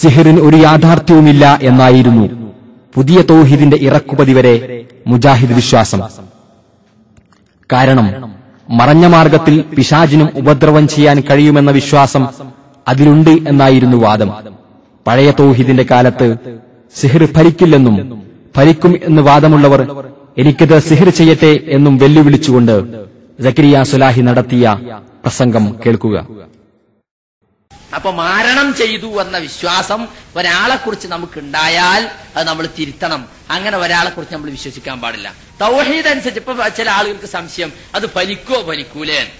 സിഹിറിന് ഒരു യാഥാർത്ഥ്യവുമില്ല എന്നായിരുന്നു പുതിയ തൗഹീദിന്റെ ഇറക്കുപതി വരെ മുജാഹിദ് വിശ്വാസം. കാരണം മറഞ്ഞ മാർഗത്തിൽ പിശാചിനും ഉപദ്രവം ചെയ്യാൻ കഴിയുമെന്ന വിശ്വാസം അതിലുണ്ട് എന്നായിരുന്നു വാദം. പഴയ തൗഹീദിന്റെ കാലത്ത് സിഹിർ ഫലിക്കില്ലെന്നും ഫലിക്കും എന്ന് വാദമുള്ളവർ എനിക്കത് സിഹിർ ചെയ്യട്ടെ എന്നും വെല്ലുവിളിച്ചുകൊണ്ട് സക്കരിയ സുലാഹി നടത്തിയ പ്രസംഗം കേൾക്കുക. അപ്പൊ മാരണം ചെയ്തു എന്ന വിശ്വാസം ഒരാളെ കുറിച്ച് നമുക്ക് ഉണ്ടായാൽ അത് നമ്മൾ തിരുത്തണം. അങ്ങനെ ഒരാളെ കുറിച്ച് നമ്മൾ വിശ്വസിക്കാൻ പാടില്ല. തൗഹീദ് അനുസരിച്ച് ഇപ്പൊ ചില ആളുകൾക്ക് സംശയം അത് ഫലിക്കോ ഫലിക്കൂലേ?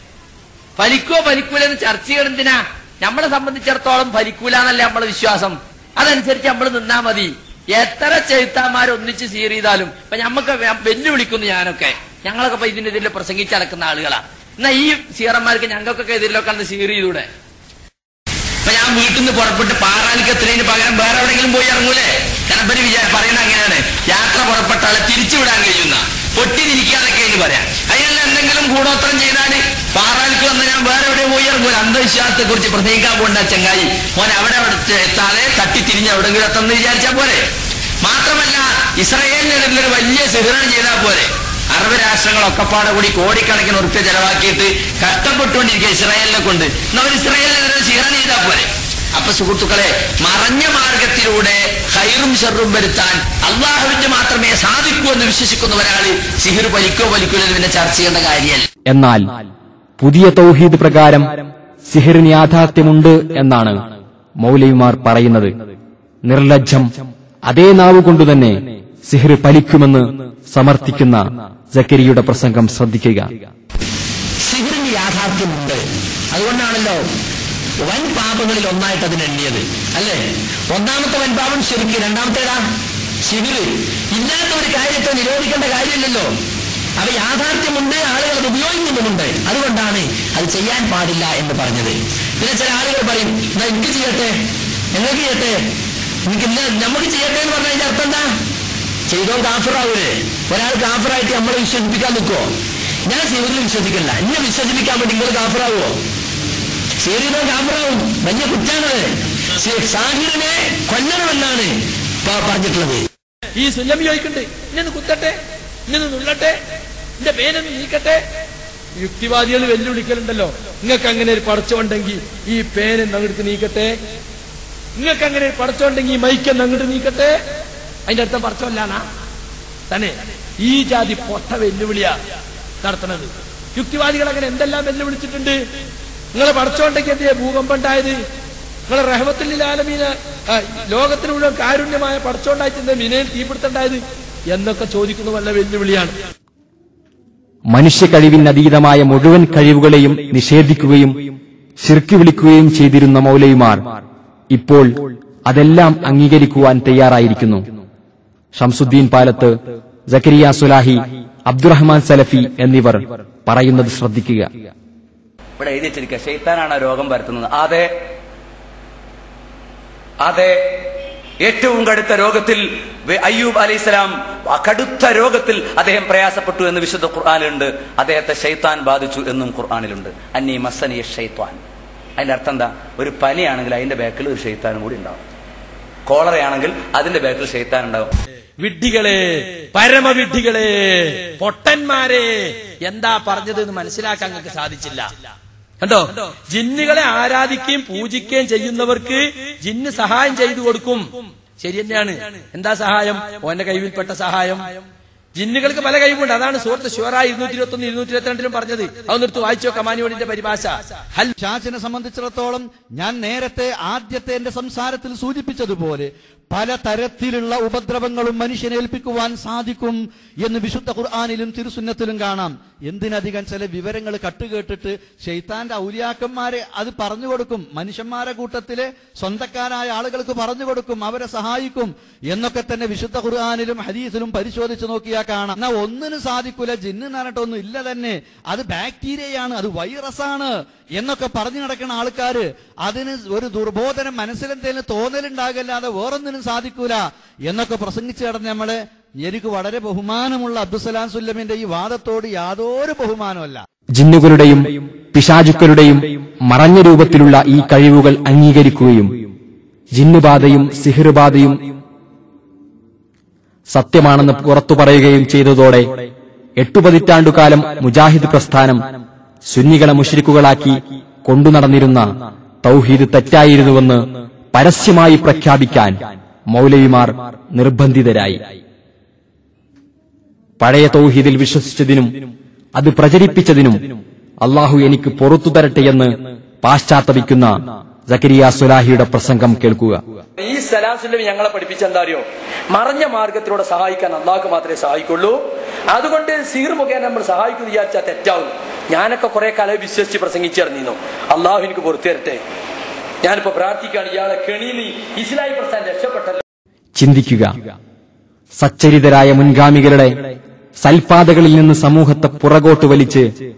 ഫലിക്കോ ഫലിക്കൂല എന്ന് ചർച്ച എന്തിനാ? നമ്മളെ സംബന്ധിച്ചിടത്തോളം ഫലിക്കൂല എന്നല്ലേ നമ്മളെ വിശ്വാസം. അതനുസരിച്ച് നമ്മൾ നിന്നാ മതി. എത്ര ചെയ്ത്താമാർ ഒന്നിച്ച് സീർ ചെയ്താലും ഇപ്പൊ ഞമ്മക്ക് വെല്ലുവിളിക്കുന്നു ഞാനൊക്കെ. ഞങ്ങളൊക്കെ ഇപ്പൊ ഇതിനെതിരെ പ്രസംഗിച്ച് നടക്കുന്ന ആളുകളാ. എന്നാ ഈ സീറന്മാർക്ക് ഞങ്ങൾക്കൊക്കെ എതിരിലൊക്കെ സീർ ചെയ്തൂടെ? അപ്പൊ ഞാൻ വീട്ടിൽ നിന്ന് പുറപ്പെട്ട് പാറാലിക്കത്തിനു പകരം വേറെ എവിടെയെങ്കിലും പോയി ഇറങ്ങൂലേ? കണപ്പര് വിചാരം പറയുന്ന അങ്ങനെയാണ്. യാത്ര പുറപ്പെട്ട ആളെ തിരിച്ചു വിടാൻ കഴിയുന്ന പൊട്ടിതിരിക്കാതൊക്കെ എന്ന് പറയാം. അതിനെല്ലാം എന്തെങ്കിലും കൂടോത്രം ചെയ്താൽ പാറാലിക്ക് വന്ന് ഞാൻ വേറെ എവിടെ പോയി ഇറങ്ങൂല. അന്ധവിശ്വാസത്തെ കുറിച്ച് പ്രസംഗിക്കാൻ പോണ്ട ചങ്ങായി. മോൻ അവിടെ എത്താതെ തട്ടി തിരിഞ്ഞ് എവിടെങ്കിലും എത്തുമെന്ന് വിചാരിച്ചാൽ പോരെ. മാത്രമല്ല ഇസ്രയേലിനെതിരെ വലിയ സിഹറം ചെയ്താൽ പോരെ. അറബ് രാഷ്ട്രങ്ങളൊക്കെ പാടെ കൂടി കോടിക്കണക്കിന് ഉറുപ്പ്യ ചെലവാക്കിയിട്ട് കഷ്ടപ്പെട്ടുകൊണ്ടിരിക്കുക ഇസ്രായേലിനെ കൊണ്ട്. ഒരു ഇസ്രായേലിനെതിരെ സിഹറൻ ചെയ്താൽ പോരെ. അപ്പൊ സുഹൃത്തുക്കളെ മറഞ്ഞ മാർഗത്തിലൂടെ ഹൈറും ഷെറും വരുത്താൻ അള്ളാഹുവിന്റെ മാത്രമേ സാധിക്കൂ എന്ന് വിശ്വസിക്കുന്ന ഒരാൾ സിഹിർ വലിക്കോ വലിക്കോ എന്ന് ചർച്ച ചെയ്യേണ്ട കാര്യമല്ല. എന്നാൽ പുതിയ തൗഹീദ് പ്രകാരം സിഹിറിന് യാഥാർത്ഥ്യമുണ്ട് എന്നാണ് മൗലവിമാർ പറയുന്നത്. നിർലജ്ജം അതേ നാവ് കൊണ്ടുതന്നെ സിഹിർ ഫലിക്കുമെന്ന് സമർത്ഥിക്കുന്ന ജക്കരിയുടെ പ്രസംഗം ശ്രദ്ധിക്കുക. യാഥാർത്ഥ്യമുണ്ട്. അതുകൊണ്ടാണല്ലോ വൻ പാപങ്ങളിൽ ഒന്നായിട്ട് അതിന് എണ്ണിയത്. അല്ലേ? ഒന്നാമത്തെ വൻ പാപം ശരിക്ക് രണ്ടാമത്തേതാ? ശിവിർ ഇല്ലാത്ത ഒരു കാര്യത്തെ നിരോധിക്കേണ്ട കാര്യമില്ലല്ലോ. അവ യാഥാർത്ഥ്യമുണ്ട് ആളുകൾ അത് ഉപയോഗിക്കുന്നുമുണ്ട്. അതുകൊണ്ടാണ് അത് ചെയ്യാൻ പാടില്ല എന്ന് പറഞ്ഞത്. പിന്നെ ചില ആളുകൾ പറയും എനിക്ക് ചെയ്യട്ടെ? നിങ്ങൾക്ക് ചെയ്യട്ടെ? എനിക്ക് നമുക്ക് ചെയ്യട്ടെ എന്ന് പറഞ്ഞാൽ അതിന്റെ അർത്ഥം എന്താ? ചെയ്തോ കാഫറാവൂലേ ഒരാൾ കാഫറായിട്ട് നമ്മളെ വിശ്വസിപ്പിക്കാൻ നിൽക്കുവോ? ഞാൻ സീരിയൽ വിശ്വസിക്കില്ല എന്നെ വിശ്വസിപ്പിക്കാൻ വേണ്ടി നിങ്ങൾ കാഫറാവോ സീരിയലോ കാഫറാവും വലിയ കുറ്റാണത്. സാഹിറിനെ കൊല്ലണമെന്നാണ് പറഞ്ഞിട്ടുള്ളത്. ഈ സുല്ലം ചോദിക്കണ്ട് ഇന്നെ കുത്തട്ടെ? ഇന്നെ നുള്ളട്ടെ? എന്റെ പേനൊന്ന് നീക്കട്ടെ? യുക്തിവാദികൾ വെല്ലുവിളിക്കലുണ്ടല്ലോ. നിങ്ങൾക്ക് അങ്ങനെ ഒരു പടച്ചുണ്ടെങ്കിൽ ഈ പേന അങ്ങോട്ട് നീക്കട്ടെ? നിങ്ങൾക്ക് അങ്ങനെ ഒരു പടച്ചുണ്ടെങ്കിൽ ഈ മൈക്കെന്ന് അങ്ങോട്ട് നീക്കട്ടെ? അതിന്റെ അർത്ഥം പടച്ചമല്ലാണാ തന്നെ. ഈ ജാതി പൊട്ട വെല്ലുവിളിയാ നടത്തണത് യുക്തിവാദികൾ അങ്ങനെ എന്തെല്ലാം വെല്ലുവിളിച്ചിട്ടുണ്ട്? നിങ്ങളെ പടച്ചോണ്ടെങ്കിൽ എന്തിയാ ഭൂകമ്പം ഉണ്ടായത്? നിങ്ങളെ റഹമത്തിൽ ആ, ലോകത്തിന് മുഴുവൻ കാരുണ്യമായ പടച്ചോണ്ടായിട്ട് മിനയിൽ തീപിടുത്തുണ്ടായത് എന്നൊക്കെ ചോദിക്കുന്ന വല്ല വെല്ലുവിളിയാണ്. മനുഷ്യ കഴിവിനതീതമായ മുഴുവൻ കഴിവുകളെയും നിഷേധിക്കുകയും ശിർക്ക് വിളിക്കുകയും ചെയ്തിരുന്ന മൗലയുമാർ ഇപ്പോൾ അതെല്ലാം അംഗീകരിക്കുവാൻ തയ്യാറായിരിക്കുന്നു. ഷംസുദ്ദീൻ പാലത്ത് ജക്കരിയ സുലാഹി അബ്ദുറഹ്മാൻ സലഫി എന്നിവർ പറയുന്നത് ശ്രദ്ധിക്കുക. ഇവിടെ എഴുതി വെച്ചിരിക്കുക രോഗം പരത്തുന്നത്. അതെ അതെ ഏറ്റവും കടുത്ത രോഗത്തിൽ അയ്യൂബ് അലൈഹിസ്സലാം കടുത്ത രോഗത്തിൽ അദ്ദേഹം പ്രയാസപ്പെട്ടു എന്ന് വിശുദ്ധ ഖുർആാനിലുണ്ട്. അദ്ദേഹത്തെ ഷെയ്ത്താൻ ബാധിച്ചു എന്നും ഖുർആാനിലുണ്ട്. അന്നീ മസനിയ ഷെയ്ത്താൻ അതിന്റെ അർത്ഥം എന്താ? ഒരു പനിയാണെങ്കിൽ അതിന്റെ ബാക്കിൽ ഒരു ഷെയ്ത്താനും കൂടി ഉണ്ടാവും. കോളറയാണെങ്കിൽ അതിന്റെ ബാക്കിൽ ഷെയ്ത്താൻ ഉണ്ടാവും. വിഡ്ഢികളെ പരമവിഡ്ഢികളെ പൊട്ടന്മാരെ. എന്താ പറഞ്ഞത് എന്ന് മനസ്സിലാക്കാൻ നിങ്ങൾക്ക് സാധിച്ചില്ല. കണ്ടോ? ജിന്നുകളെ ആരാധിക്കുകയും പൂജിക്കുകയും ചെയ്യുന്നവർക്ക് ജിന്ന് സഹായം ചെയ്തു കൊടുക്കും. ശരി തന്നെയാണ്. എന്താ സഹായം? ഓന്റെ കൈവിൽപ്പെട്ട സഹായം. ജിന്നുകൾക്ക് പല കഴിവുണ്ട് അതാണ് സുഹൃത്ത് ഷുവറായി ഇരുന്നൂറ്റി ഇരുപത്തി ഒന്ന് ഇരുന്നൂറ്റി ഇരുപത്തിരണ്ടിലും പറഞ്ഞത് അതൊന്നെടുത്ത് വായിച്ചോ കമാനിയോടിന്റെ പരിഭാഷ ഷാജിനെ സംബന്ധിച്ചിടത്തോളം ഞാൻ നേരത്തെ ആദ്യത്തെ എന്റെ സംസാരത്തിൽ സൂചിപ്പിച്ചതുപോലെ പല തരത്തിലുള്ള ഉപദ്രവങ്ങളും മനുഷ്യനെ ഏൽപ്പിക്കുവാൻ സാധിക്കും എന്ന് വിശുദ്ധ ഖുർആാനിലും തിരുസുന്നത്തിലും കാണാം. എന്തിനധികം ചില വിവരങ്ങൾ കട്ടുകേട്ടിട്ട് ഷെയ്ത്താന്റെ ഔലിയാക്കന്മാരെ അത് പറഞ്ഞു കൊടുക്കും. മനുഷ്യന്മാരെ കൂട്ടത്തിലെ സ്വന്തക്കാരായ ആളുകൾക്ക് പറഞ്ഞു കൊടുക്കും. അവരെ സഹായിക്കും. എന്നൊക്കെ തന്നെ വിശുദ്ധ ഖുർആാനിലും ഹരീസിലും പരിശോധിച്ച് നോക്കിയാൽ കാണാം. എന്നാ ഒന്നിനും സാധിക്കൂല. ജിന്ന് പറഞ്ഞിട്ടൊന്നും ഇല്ല തന്നെ. അത് ബാക്ടീരിയയാണ്. അത് വൈറസാണ്. എന്നൊക്കെ പറഞ്ഞു നടക്കുന്ന ആൾക്കാര് അതിന് ഒരു ദുർബോധനം മനസ്സിലെന്തേലും തോന്നലുണ്ടാകല്ലാതെ വേറൊന്നിനും സാധിക്കൂല എന്നൊക്കെ പ്രസംഗിച്ചു കിടന്ന് നമ്മൾ എനിക്ക് വളരെ ബഹുമാനമുള്ള അബ്ദുസലാം സുല്ലമിന്റെ ഈ വാദത്തോട് യാതൊരു ബഹുമാനമല്ല ജിന്നുകളുടെയും പിശാചുക്കളുടെയും മറഞ്ഞ രൂപത്തിലുള്ള ഈ കഴിവുകൾ അംഗീകരിക്കുകയും ജിന്നുബാധയും സിഹിർബാധയും സത്യമാണെന്ന് പുറത്തു പറയുകയും ചെയ്തതോടെ എട്ടു പതിറ്റാണ്ടുകാലം മുജാഹിദ് പ്രസ്ഥാനം സുന്നികളെ മുഷരിക്കുകളാക്കി കൊണ്ടുനടന്നിരുന്ന തൗഹീദ് തെറ്റായിരുന്നുവെന്ന് പരസ്യമായി പ്രഖ്യാപിക്കാൻ മൗലവിമാർ നിർബന്ധിതരായി. പഴയ തൗഹീദിൽ വിശ്വസിച്ചതിനും അത് പ്രചരിപ്പിച്ചതിനും അള്ളാഹു എനിക്ക് പുറത്തു തരട്ടെയെന്ന് പാശ്ചാത്തപിക്കുന്ന സക്കരിയ സുലാഹിയുടെ പ്രസംഗം കേൾക്കുക. ഈ സലാം ഞങ്ങളെ പഠിപ്പിച്ച എന്താ അറിയോ? മറഞ്ഞ മാർഗത്തിലൂടെ സഹായിക്കാൻ അള്ളാഹ് മാത്രമേ സഹായിക്കുള്ളൂ. അതുകൊണ്ട് സീർ മുഖേന നമ്മൾ സഹായിക്കുന്നു വിചാരിച്ചാൽ തെറ്റാവും. ഞാനൊക്കെ കുറെ കാലം വിശ്വസിച്ച് പ്രസംഗിച്ചിറങ്ങിയിരുന്നു അള്ളാഹു എനിക്ക് പുറത്തു തരട്ടെ. ഞാനിപ്പോ പ്രാർത്ഥിക്കുകയാണ്. ഇയാളെ കെണിയിൽ ഇസ്ലായി പ്രസ്ഥാനം രക്ഷപ്പെട്ടല്ലോ. ചിന്തിക്കുക. സച്ചരിതരായ മുൻഗാമികളുടെ സൽപാതകളിൽ നിന്ന് സമൂഹത്തെ പുറകോട്ട് വലിച്ച്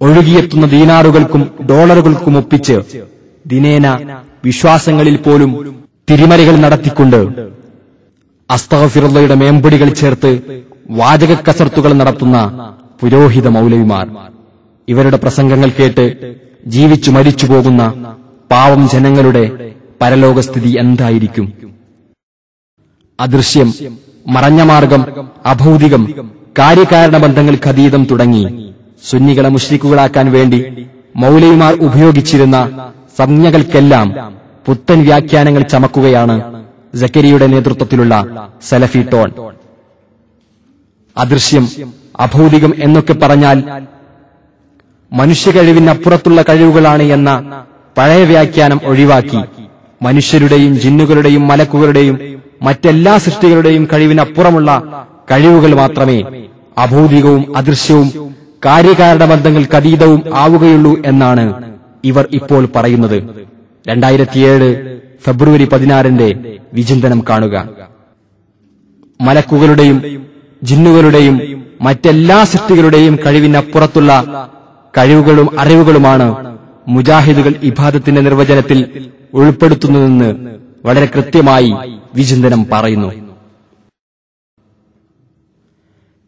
ഒഴുകിയെത്തുന്ന ദീനാറുകൾക്കും ഡോളറുകൾക്കും ഒപ്പിച്ച് ദിനേന വിശ്വാസങ്ങളിൽ പോലും തിരിമറികൾ നടത്തിക്കൊണ്ട് അസ്തഫിറുള്ളയുടെ മേമ്പടികൾ ചേർത്ത് വാചക കസർത്തുകൾ നടത്തുന്ന പുരോഹിത മൗലവിമാർ. ഇവരുടെ പ്രസംഗങ്ങൾ കേട്ട് ജീവിച്ചു മരിച്ചു പോകുന്ന പാവം ജനങ്ങളുടെ പരലോകസ്ഥിതി എന്തായിരിക്കും? അദൃശ്യം മറഞ്ഞ മാർഗം അഭൗതികം കാര്യകാരണ ബന്ധങ്ങൾക്ക് അതീതം തുടങ്ങി. സുന്നികളെ മുഷ്രിക്കുകളാക്കാൻ വേണ്ടി മൗലയുമാർ ഉപയോഗിച്ചിരുന്ന സംജ്ഞകൾക്കെല്ലാം പുത്തൻ വ്യാഖ്യാനങ്ങൾ ചമക്കുകയാണ് ജക്കരിയുടെ നേതൃത്വത്തിലുള്ള സലഫി ടോൺ. അദൃശ്യം അഭൗതികം എന്നൊക്കെ പറഞ്ഞാൽ മനുഷ്യ കഴിവിനപ്പുറത്തുള്ള കഴിവുകളാണ് എന്ന പഴയ വ്യാഖ്യാനം ഒഴിവാക്കി. മനുഷ്യരുടെയും ജിന്നുകളുടെയും മലക്കുകളുടെയും മറ്റെല്ലാ സൃഷ്ടികളുടെയും കഴിവിനപ്പുറമുള്ള കഴിവുകൾ മാത്രമേ അഭൗതികവും അദൃശ്യവും കാര്യകാരണ ബന്ധങ്ങൾക്ക് അതീതവും ആവുകയുള്ളൂ എന്നാണ് ഇവർ ഇപ്പോൾ പറയുന്നത്. രണ്ടായിരത്തിയേഴ് ഫെബ്രുവരി പതിനാറിന്റെ വിചിന്തനം കാണുക. മലക്കുകളുടെയും ജിന്നുകളുടെയും മറ്റെല്ലാ സൃഷ്ടികളുടെയും കഴിവിനപ്പുറത്തുള്ള കഴിവുകളും അറിവുകളുമാണ് മുജാഹിദുകൾ ഇബാദത്തിന്റെ നിർവചനത്തിൽ ഉൾപ്പെടുത്തുന്നതെന്ന് വളരെ കൃത്യമായി വിചിന്തനം പറയുന്നു.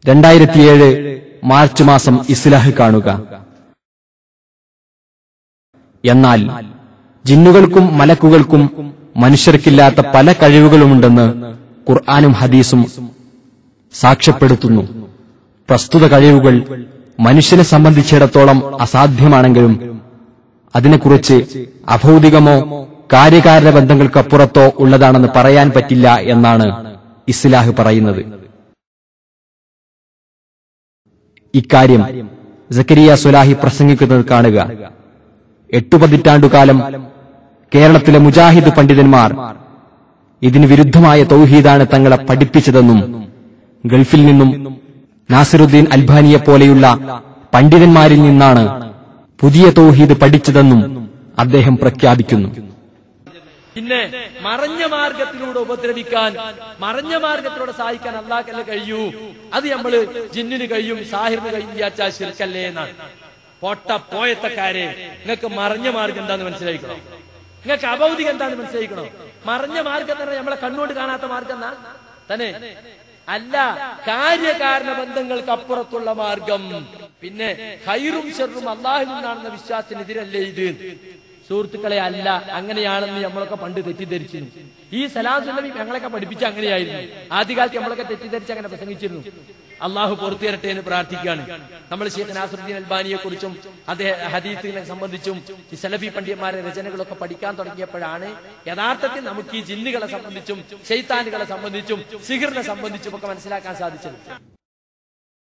രണ്ടായിരത്തിയേഴ് മാർച്ച് മാസം ഇസ്ലാഹ് കാണുക. എന്നാൽ ജിന്നുകൾക്കും മലക്കുകൾക്കും മനുഷ്യർക്കില്ലാത്ത പല കഴിവുകളുമുണ്ടെന്ന് ഖുർആാനും ഹദീസും സാക്ഷ്യപ്പെടുത്തുന്നു. പ്രസ്തുത കഴിവുകൾ മനുഷ്യനെ സംബന്ധിച്ചിടത്തോളം അസാധ്യമാണെങ്കിലും അതിനെക്കുറിച്ച് അഭൗതികമോ കാര്യകാരണ ബന്ധങ്ങൾക്കപ്പുറത്തോ ഉള്ളതാണെന്ന് പറയാൻ പറ്റില്ല എന്നാണ് ഇസ്ലാഹ് പറയുന്നത്. ഇക്കാര്യം സക്കരിയ സുലാഹി പ്രസംഗിക്കുന്നത് കാണുക. എട്ടു പതിറ്റാണ്ടുകാലം കേരളത്തിലെ മുജാഹിദ് പണ്ഡിതന്മാർ ഇതിന് വിരുദ്ധമായ തൗഹീദാണ് തങ്ങളെ പഠിപ്പിച്ചതെന്നും ഗൾഫിൽ നിന്നും നാസിറുദ്ദീൻ അൽബാനിയെ പോലെയുള്ള പണ്ഡിതന്മാരിൽ നിന്നാണ് പുതിയ തൗഹീദ് പഠിച്ചതെന്നും അദ്ദേഹം പ്രഖ്യാപിക്കുന്നു. പിന്നെ മറഞ്ഞ മാർഗത്തിലൂടെ ഉപദ്രവിക്കാൻ മറഞ്ഞ മാർഗത്തിലൂടെ സഹായിക്കാൻ അള്ളാഹ്ക്കല്ല കഴിയൂ? അത് നമ്മൾ ജിന്നിന് കഴിയും സാഹിറിന് കഴിയും ശിർക്കല്ലേ എന്നാണ്. പൊട്ട പോയത്തക്കാരെ നിങ്ങൾക്ക് മറഞ്ഞ മാർഗം എന്താന്ന് മനസ്സിലാക്കണം നിങ്ങൾക്ക് അബൗദിക എന്താന്ന് മനസ്സിലാക്കണം മറഞ്ഞ മാർഗം തന്നെ നമ്മളെ കണ്ണുകൊണ്ട് കാണാത്ത മാർഗം എന്നാ? തന്നെ? അല്ല കാര്യകാരണ ബന്ധങ്ങൾക്ക് അപ്പുറത്തുള്ള മാർഗം. പിന്നെ ഹൈറും ഷെറും അള്ളാഹിൽ നിന്നാണെന്ന വിശ്വാസത്തിനെതിരല്ലേ ഇത്? സുഹൃത്തുക്കളെ അല്ല അങ്ങനെയാണെന്ന് നമ്മളൊക്കെ പണ്ട് തെറ്റിദ്ധരിച്ചിരുന്നു. ഈ സലാം സുല്ലമി ഞങ്ങളൊക്കെ പഠിപ്പിച്ച അങ്ങനെയായിരുന്നു. ആദ്യകാലത്ത് നമ്മളൊക്കെ തെറ്റിദ്ധരിച്ച് അങ്ങനെ പ്രസംഗിച്ചിരുന്നു. അള്ളാഹു പുറത്തു തരട്ടെ എന്ന് പ്രാർത്ഥിക്കുകയാണ്. നമ്മൾ ഷെയ്ഖ് നാസറുദ്ദീൻ അൽബാനിയെ കുറിച്ചും അദ്ദേഹം ഹദീസിനെ സംബന്ധിച്ചും ഈ സലഫി പണ്ഡിതന്മാരെ രചനകളൊക്കെ പഠിക്കാൻ തുടങ്ങിയപ്പോഴാണ് യഥാർത്ഥത്തിൽ നമുക്ക് ഈ ജിന്നുകളെ സംബന്ധിച്ചും ഷെയ്ത്താനുകളെ സംബന്ധിച്ചും സിഹിറിനെ സംബന്ധിച്ചും ഒക്കെ മനസ്സിലാക്കാൻ സാധിച്ചത്.